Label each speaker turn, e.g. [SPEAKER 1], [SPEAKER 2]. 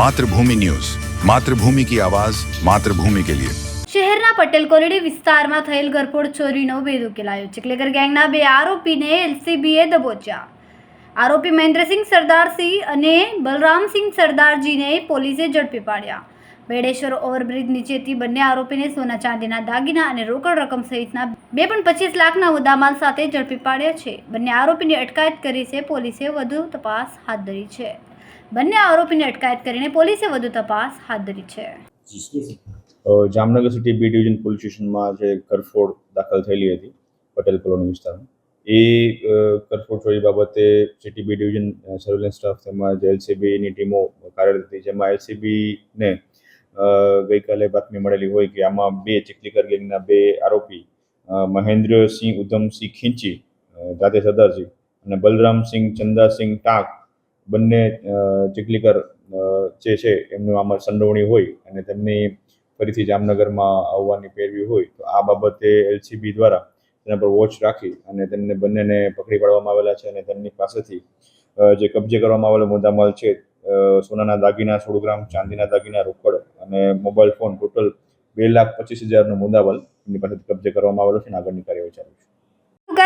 [SPEAKER 1] Mathrubhumi news. Mathrubhumi કી આવાઝ માતૃભૂમિ કે લિયે.
[SPEAKER 2] શહેરના પટેલ કોલેડી વિસ્તારમાં થયેલ ઘરફોડ ચોરીનો ભેદ ઉકેલાયો ચકલેગર ગેંગના બે આરોપીને એલસીબીએ દબોચ્યા. આરોપી મહેન્દ્રસિંહ સરદારસિંહ અને બલરામસિંહ સરદારજીને પોલીસે ઝડપી પાડ્યા. બેડેશ્વર ઓવરબ્રિજ નીચેથી બંને આરોપીને સોના ચાંદીના દાગીના અને રોકડ રકમ સહિતના બે પણ પચીસ લાખના મુદ્દામાલ સાથે ઝડપી પાડ્યા છે. બંને આરોપીની અટકાયત કરી છે. પોલીસે વધુ તપાસ હાથ ધરી છે. બંને આરોપીને અટકાયત કરીને પોલીસે વધુ તપાસ હાથ ધરી છે.
[SPEAKER 3] Jamnagar city B division police સ્ટેશનમાં જે કરફોડ દાખલ થયેલી હતી, પટેલ કોલોની વિસ્તારમાં, એ કરફોડ ચોરી બાબતે city B division surveillance staff તેમજ એલસીબીની ટીમો કાર્યરત હતી, જેમાં એલસીબીને ગઈકાલે બાતમી મળેલી હોય કે આમાં બે ચીખલીકર ગેંગના બે આરોપી મહેન્દ્રસિંહ ઉધમસિંહ ખીંચી જાતે સરદારજી અને બલરામસિંહ ચંદાસિંહ ટાંક બંને ચીખલીકર જે છે એમનું આમાં સંડોવણી હોય અને તેમની ફરીથી જામનગરમાં આવવાની પેરવી હોય, તો આ બાબતે એલસીબી દ્વારા તેના પર વોચ રાખી અને તેમને બંનેને પકડી પાડવામાં આવેલા છે અને તેમની પાસેથી જે કબજે કરવામાં આવેલો મુદ્દામાલ છે સોનાના દાગીના સોળ ગ્રામ ચાંદીના દાગીના, રોકડ અને મોબાઈલ ફોન ટોટલ બે લાખ પચીસ હજારનો મુદ્દામાલ એમની પાસેથી કબજે કરવામાં આવેલો છે અને આગળની કાર્યવાહી ચાલુ છે.